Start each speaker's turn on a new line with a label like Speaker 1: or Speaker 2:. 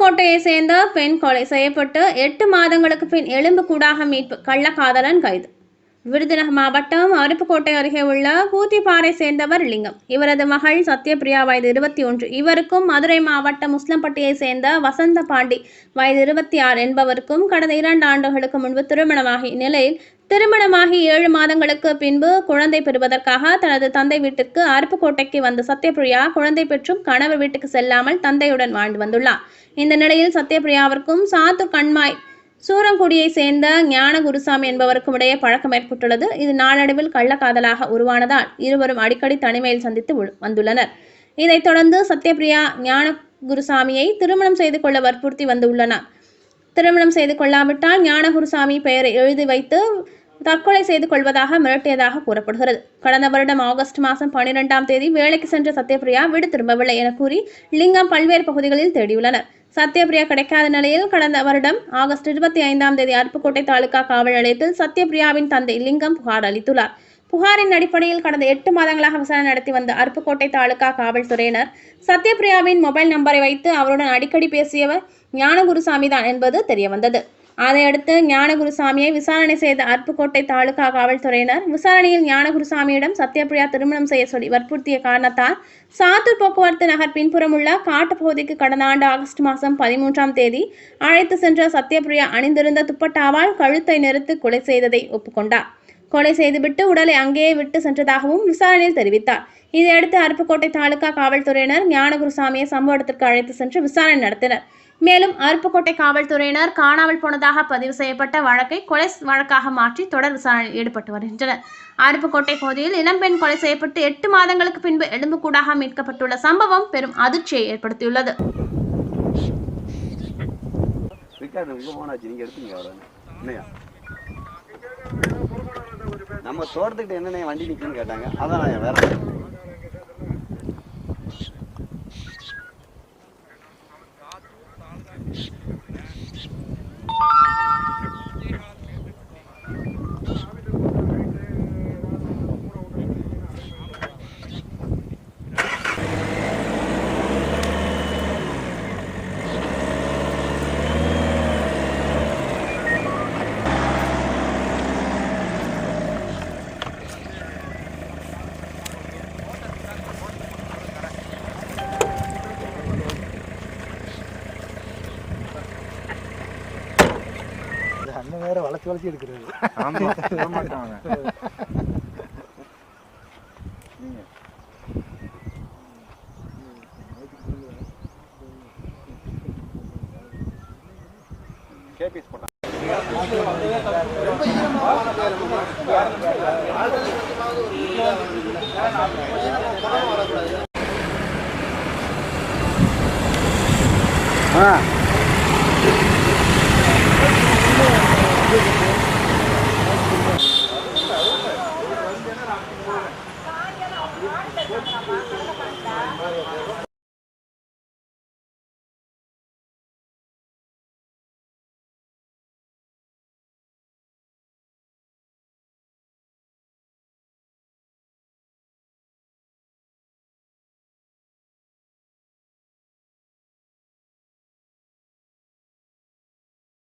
Speaker 1: அருப்புக்கோட்டையை சேர்ந்த பெண் கொலை செய்யப்பட்டு எட்டு மாதங்களுக்கு பின் எலும்புக்கூடாக மீட்பு கள்ளக்காதலன் கைது. விருதுநகர் மாவட்டம் அருப்புக்கோட்டை அருகே உள்ள கூத்திப்பாறை சேர்ந்தவர் லிங்கம். இவரது மகள் சத்யபிரியா வயது இருபத்தி ஒன்று. இவருக்கும் மதுரை மாவட்டம் முஸ்லம்பட்டியை சேர்ந்த வசந்த பாண்டி வயது இருபத்தி ஆறு என்பவருக்கும் கடந்த இரண்டு ஆண்டுகளுக்கு முன்பு திருமணமாகி நிலையில் திருமணமாகி ஏழு மாதங்களுக்கு பின்பு குழந்தை பெறுவதற்காக தனது தந்தை வீட்டிற்கு அருப்புக்கோட்டைக்கு வந்த சத்யபிரியா குழந்தை பெற்றும் கணவர் வீட்டுக்கு செல்லாமல் தந்தையுடன் வாழ்ந்து வந்துள்ளார். இந்த நிலையில் சத்யபிரியாவிற்கும் சாத்து கண்மாய் சூரங்குடியை சேர்ந்த ஞான குருசாமி என்பவருக்கும் இடையே பழக்கம் ஏற்பட்டுள்ளது. இது நாளடைவில் கள்ளக்காதலாக உருவானதால் இருவரும் அடிக்கடி தனிமையில் சந்தித்து வந்துள்ளனர். இதைத் தொடர்ந்து சத்யபிரியா ஞான குருசாமியை திருமணம் செய்து கொள்ள வற்புறுத்தி வந்துள்ளனர் திருமணம் செய்து கொள்ளாவிட்டால் ஞானகுருசாமி பெயரை எழுதி வைத்து தற்கொலை செய்து கொள்வதாக மிரட்டியதாக கூறப்படுகிறது. கடந்த வருடம் ஆகஸ்ட் மாதம் பனிரெண்டாம் தேதி வேலைக்கு சென்ற சத்யபிரியா வீடு திரும்பவில்லை என கூறி லிங்கம் பல்வேறு பகுதிகளில் தேடியுள்ளனர். சத்யபிரியா கிடைக்காத நிலையில் கடந்த வருடம் ஆகஸ்ட் இருபத்தி ஐந்தாம் தேதி அருப்புக்கோட்டை தாலுகா காவல் நிலையத்தில் சத்யபிரியாவின் தந்தை லிங்கம் புகார் அளித்துள்ளார். புகாரின் அடிப்படையில் கடந்த எட்டு மாதங்களாக விசாரணை நடத்தி வந்த அருப்புக்கோட்டை தாலுகா காவல்துறையினர் சத்யபிரியாவின் மொபைல் நம்பரை வைத்து அவருடன் அடிக்கடி பேசியவர் ஞானகுருசாமி தான் என்பது தெரியவந்தது. அதையடுத்து ஞானகுருசாமியை விசாரணை செய்த அருப்புக்கோட்டை தாலுகா காவல்துறையினர் விசாரணையில் ஞானகுருசாமியிடம் சத்யபிரியா திருமணம் செய்ய சொல்லி வற்புறுத்திய காரணத்தால் சாத்தூர் போக்குவரத்து நகர் பின்புறம் உள்ள காட்டுப்பகுதிக்கு கடந்த ஆண்டு ஆகஸ்ட் மாதம் பதிமூன்றாம் தேதி அழைத்து சென்ற சத்யபிரியா அணிந்திருந்த துப்பட்டாவால் கழுத்தை நிறுத்து கொலை செய்ததை ஒப்புக்கொண்டார். கொலை செய்துவிட்டு உடலை அங்கேயே விட்டு சென்றதாகவும் விசாரணையில் தெரிவித்தார். இதையடுத்து அருப்புக்கோட்டை தாலுகா காவல்துறையினர் ஞானகுருசாமியை சம்பவ இடத்திற்கு அழைத்து சென்று விசாரணை நடத்தினர். மேலும் அருப்புக்கோட்டை காவல்துறையினர் காணாமல் போனதாக பதிவு செய்யப்பட்ட வழக்கை கொலை வழக்காக மாற்றி தொடர் விசாரணையில் ஈடுபட்டு வருகின்றனர். அருப்புக்கோட்டை பகுதியில் இளம்பெண் கொலை செய்யப்பட்டு எட்டு மாதங்களுக்கு பின்பு எலும்புக்கூடாக மீட்கப்பட்டுள்ள சம்பவம் பெரும் அதிர்ச்சியை ஏற்படுத்தியுள்ளது.
Speaker 2: போனாச்சு எடுத்துங்க நம்ம தோட்டத்துக்கிட்ட என்னென்ன வண்டி நிற்குன்னு கேட்டாங்க அதான் நான் வேற
Speaker 3: வேற வளைச்சு வளைச்சு எடுக்கிறது.
Speaker 4: ஆமா
Speaker 2: போட்டான் ஆ. Thank you.